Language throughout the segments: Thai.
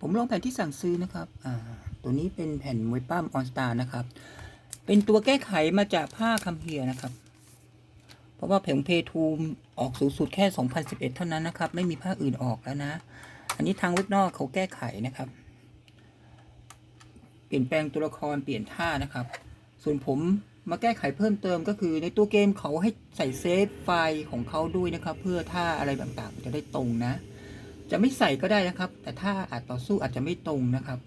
ผมลองแผ่นที่สั่งซื้อนะครับ อ่า ตัวนี้เป็นแผ่นมวยปั้มออนสตาร์นะครับ เป็นตัวแก้ไขมาจากผ้าคัมเฮียนะครับ เพราะว่าแผงเพทูมออกสูงสุดแค่ 2011 เท่านั้นนะครับ ไม่มีผ้าอื่นออกแล้วนะ อันนี้ทางเว็บนอกเขาแก้ไขนะครับ เปลี่ยนแปลงตัวละครเปลี่ยนท่านะครับ ส่วนผมมาแก้ไขเพิ่มเติมก็คือในตัวเกมเขาให้ใส่เซฟไฟล์ของเขาด้วยนะครับ เพื่อท่าอะไรต่างๆ จะได้ตรงนะ จะไม่ใส่ก็ได้นะครับ แต่ถ้าอาจต่อสู้อาจจะไม่ตรงนะครับ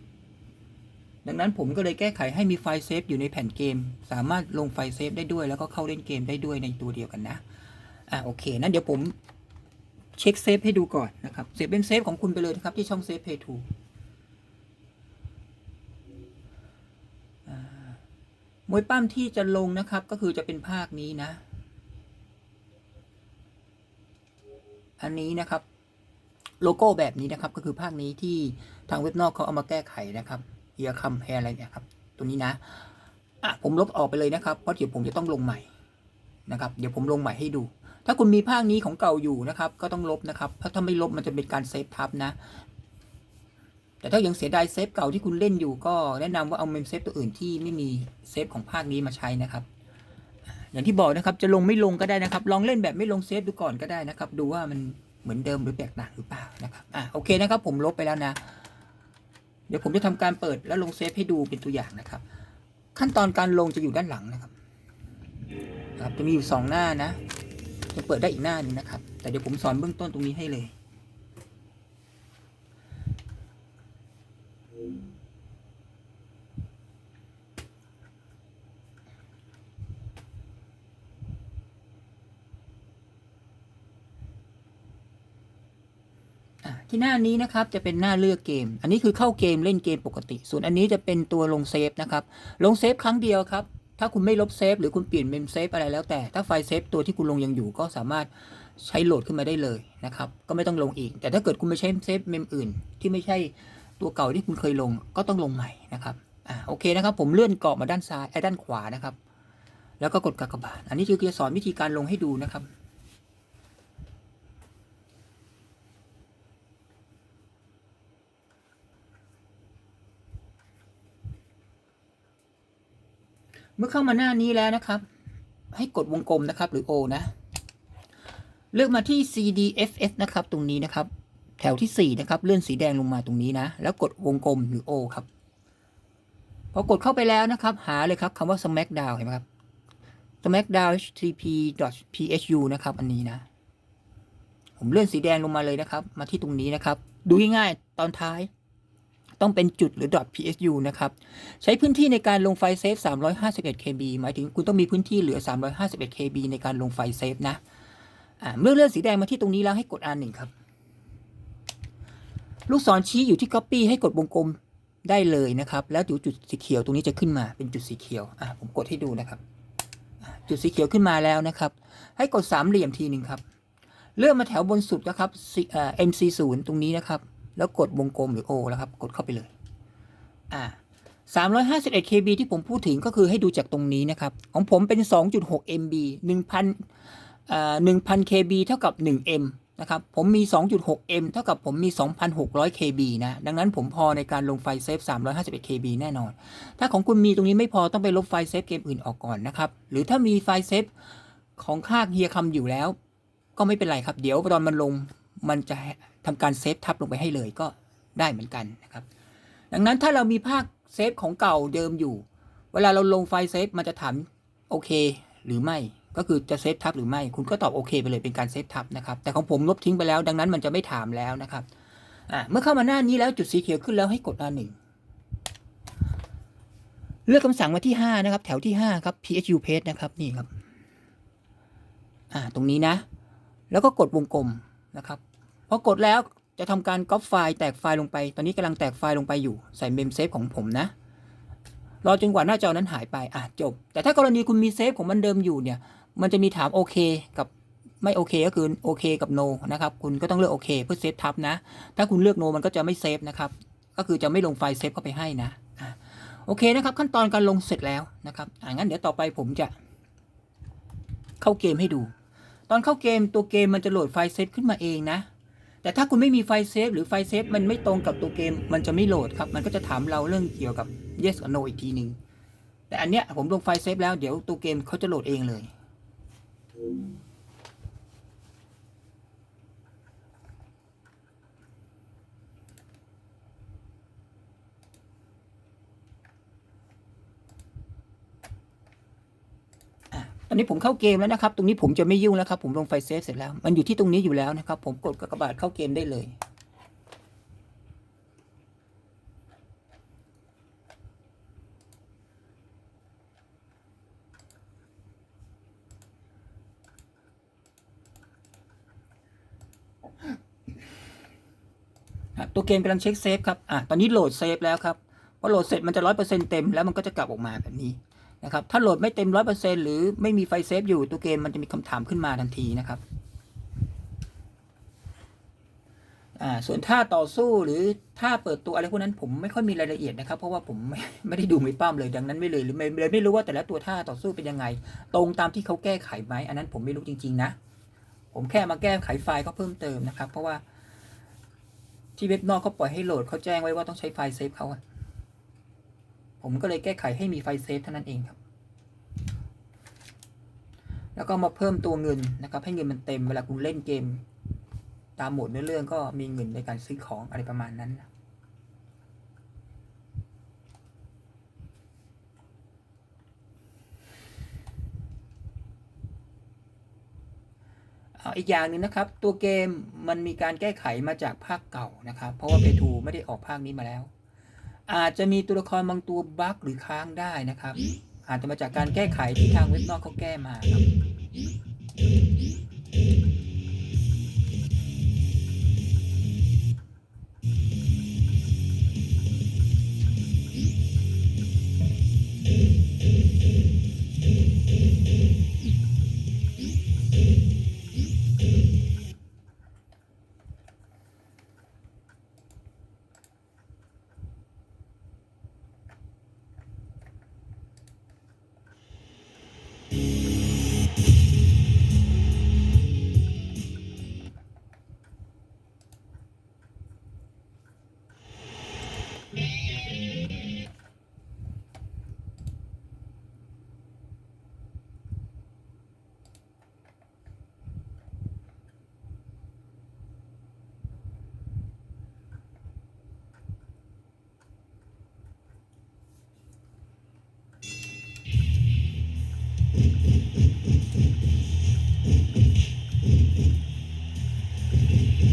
ดังนั้นผมก็เลยแก้ไขให้มีไฟล์เซฟอยู่ในแผ่นเกม สามารถลงไฟล์เซฟได้ด้วยแล้วก็เข้าเล่นเกมได้ด้วยในตัวเดียวกันนะอะโอเคนั้นเดี๋ยวผมเช็คเซฟให้ดูก่อนนะครับเซฟเป็นเซฟของคุณไปเลยนะครับที่ช่องเซฟเพย์ทูมวยปั้มที่จะลงนะครับก็คือจะเป็นภาคนี้นะ อันนี้นะครับ โลโก้แบบนี้นะครับ ก็คือภาคนี้ที่ทางเว็บนอกเขาเอามาแก้ไขนะครับเฮียคัมแพรอะไรเนี่ยครับตัวนี้นะอะผมลบออกไปเลยนะครับเพราะเดี๋ยวผมจะต้องลงใหม่นะครับ เดี๋ยวผมลงใหม่ให้ดู ถ้าคุณมีภาคนี้ของเก่าอยู่นะครับ ก็ต้องลบนะครับเพราะถ้าไม่ลบมันจะเป็นการเซฟทับนะ แต่ถ้ายังเสียดายเซฟเก่าที่คุณเล่นอยู่ก็แนะนำว่าเอาเมมเซฟตัวอื่นที่ไม่มีเซฟของภาคนี้มาใช้นะครับอย่างที่บอกนะครับจะลงไม่ลงก็ได้นะครับ ลองเล่นแบบไม่ลงเซฟดูก่อนก็ได้นะครับ ดูว่ามัน เหมือนเดิมหรือแตกต่างหรือเปล่านะครับอะโอเคนะครับ ผมลบไปแล้วนะ เดี๋ยวผมจะทำการเปิดแล้วลงเซฟให้ดูเป็นตัวอย่างนะครับ ขั้นตอนการลงจะอยู่ด้านหลังนะครับครับจะมีอยู่สองหน้านะ จะเปิดได้อีกหน้านึงนะครับ แต่เดี๋ยวผมสอนเบื้องต้นตรงนี้ให้เลย ที่หน้านี้นะครับจะเป็นหน้าเลือกเกม อันนี้คือเข้าเกมเล่นเกมปกติ ส่วนอันนี้จะเป็นตัวลงเซฟนะครับลงเซฟครั้งเดียวครับถ้าคุณไม่ลบเซฟหรือคุณเปลี่ยนเมมเซฟอะไรแล้วแต่ถ้าไฟล์เซฟตัวที่คุณลงยังอยู่ก็สามารถใช้โหลดขึ้นมาได้เลยนะครับก็ไม่ต้องลงอีก แต่ถ้าเกิดคุณไม่ใช้เซฟเมมอื่น ที่ไม่ใช่ตัวเก่าที่คุณเคยลงก็ต้องลงใหม่นะครับอ่าโอเคนะครับ ผมเลื่อนเกาะมาด้านซ้ายไอ้ด้านขวานะครับ แล้วก็กดกากบาทอันนี้คือจะสอนวิธีการลงให้ดูนะครับ มื่อเข้ามาหน้านี้แล้วนะครับ ให้กดวงกลมนะครับ หรือ O นะ เลือกมาที่ CDFS นะครับ ตรงนี้นะครับ แถวที่ 4 นะครับ เลื่อนสีแดงลงมาตรงนี้นะ แล้วกดวงกลมหรือ O ครับพอกดเข้าไปแล้วนะครับ หาเลยครับคำว่า Smackdown เห็นไหมครับ Smackdown http.phu นะครับ อันนี้นะ ผมเลื่อนสีแดงลงมาเลยนะครับ มาที่ตรงนี้นะครับ ดูง่ายๆตอนท้าย ต้องเป็นจุดหรือ .psu นะครับ ใช้พื้นที่ในการลงไฟเซฟ 351 KB หมายถึงคุณต้องมีพื้นที่เหลือ 351 KB ในการลงไฟเซฟนะเมื่อเลื่อนสีแดงมาที่ตรงนี้แล้วให้กด R1 ครับ ลูกศรชี้อยู่ที่ Copy ให้กดวงกลมได้เลยนะครับ แล้วจุดสีเขียวตรงนี้จะขึ้นมาเป็นจุดสีเขียวอ่าผมกดให้ดูนะครับ จุดสีเขียวขึ้นมาแล้วนะครับ ให้กดสามเหลี่ยมทีหนึ่งครับ เลื่อนมาแถวบนสุดนะครับ C- เอ่อ MC0 ตรงนี้นะครับ แล้วกดวงกลมหรือ O แล้วครับ กดเข้าไปเลย อ่า 351 KB ที่ผมพูดถึงก็คือให้ดูจากตรงนี้นะครับ ของผมเป็น 2.6 MB 1,000เอ่อ1,000 KB เท่ากับ 1M นะครับ ผมมี 2.6M เท่ากับผมมี 2,600 KB นะ ดังนั้นผมพอในการลงไฟล์เซฟ 351 KB แน่นอน ถ้าของคุณมีตรงนี้ไม่พอต้องไปลบไฟล์เซฟเกมอื่นออกก่อนนะครับ หรือถ้ามีไฟล์เซฟของค่าเฮียคำอยู่แล้ว ก็ไม่เป็นไรครับ เดี๋ยวตอนมันลงมันจะ ทำการเซฟทับลงไปให้เลยก็ได้เหมือนกันนะครับ ดังนั้นถ้าเรามีภาคเซฟของเก่าเดิมอยู่ เวลาเราลงไฟล์เซฟมันจะถามโอเค หรือไม่ก็คือจะเซฟทับหรือไม่ คุณก็ตอบโอเคไปเลยเป็นการเซฟทับนะครับ แต่ของผมลบทิ้งไปแล้ว ดังนั้นมันจะไม่ถามแล้วนะครับอ่าเมื่อเข้ามาหน้านี้แล้วจุดสีเขียวขึ้นแล้วให้กดหน้าหนึ่งเลือกคำสั่งมาที่ห้านะครับ แถวที่ห้าครับ phu page นะครับ นี่ครับ อ่า ตรงนี้นะ แล้วก็กดวงกลมนะครับ พอกดแล้วจะทำการก๊อปไฟล์แตกไฟล์ลงไป ตอนนี้กำลังแตกไฟล์ลงไปอยู่ ใส่เมมเซฟของผมนะ รอจนกว่าหน้าจอนั้นหายไป อะจบ แต่ถ้ากรณีคุณมีเซฟของมันเดิมอยู่เนี่ย มันจะมีถามโอเคกับไม่โอเคก็คือโอเคกับ no นะครับ คุณก็ต้องเลือกโอเคเพื่อเซฟทับนะ ถ้าคุณเลือก no มันก็จะไม่เซฟนะครับ ก็คือจะไม่ลงไฟล์เซฟเข้าไปให้นะ โอเคนะครับ ขั้นตอนการลงเสร็จแล้วนะครับ อ่างั้นเดี๋ยวต่อไปผมจะ เข้าเกมให้ดู ตอนเข้าเกมตัวเกมมันจะโหลดไฟล์เซฟขึ้นมาเองนะ แต่ถ้าคุณไม่มีไฟเซฟหรือไฟเซฟมันไม่ตรงกับตัวเกม มันจะไม่โหลดครับ มันก็จะถามเราเรื่องเกี่ยวกับ yes or no อีกทีหนึ่งแต่อันเนี้ยผมลงไฟเซฟแล้วเดี๋ยวตัวเกมเขาจะโหลดเองเลย ต อนนี้ผมเข้าเกมแล้วนะครับ ตรงนี้ผมจะไม่ยุ่งแล้วครับ ผมลงไฟเซฟเสร็จแล้ว มันอยู่ที่ตรงนี้อยู่แล้วนะครับ ผมกดกระบาดเข้าเกมได้เลย ตัวเกมกำลังเช็คเซฟครับ อะ ตอนนี้โหลดเซฟแล้วครับ พอโหลดเสร็จมันจะร้อยเปอร์เซ็นเต็มแล้วมันก็จะกลับออกมาแบบนี้ นะครับถ้าโหลดไม่เต็มร้อยเปอร์เซ็นหรือไม่มีไฟเซฟอยู่ตัวเกมมันจะมีคำถามขึ้นมาทันทีนะครับอ่าส่วนท่าต่อสู้หรือท่าเปิดตัวอะไรพวกนั้นผมไม่ค่อยมีรายละเอียดนะครับ เพราะว่าผมไม่ไม่ได้ดูไม่ป้ามเลยดังนั้นไม่เลยหรือไม่เลยไม่รู้ว่าแต่ละตัวท่าต่อสู้เป็นยังไง ตรงตามที่เขาแก้ไขไหมอันนั้นผมไม่รู้จริง ๆ นะ ผมแค่มาแก้ไขไฟล์เขาเพิ่มเติมนะครับ เพราะว่าที่เว็บนอกเขาปล่อยให้โหลดเขาแจ้งไว้ว่าต้องใช้ไฟล์เซฟเขาอะ ผมก็เลยแก้ไขให้มีไฟเซฟเท่านั้นเองครับ แล้วก็มาเพิ่มตัวเงินนะครับ ให้เงินมันเต็มเวลาคุณเล่นเกม ตามโหมดเนื้อเรื่องก็มีเงินในการซื้อของอะไรประมาณนั้นนะอีกอย่างหนึ่งนะครับ ตัวเกมมันมีการแก้ไขมาจากภาคเก่านะครับ เพราะว่าเ a ทูไม่ได้ออกภาคนี้มาแล้ว อาจจะมีตัวละครบางตัวบั๊กหรือค้างได้นะครับ อาจจะมาจากการแก้ไขที่ทางเว็บนอกเขาแก้มาครับ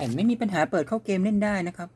แผ่นไม่มีปัญหาเปิดเข้าเกมเล่นได้นะครับ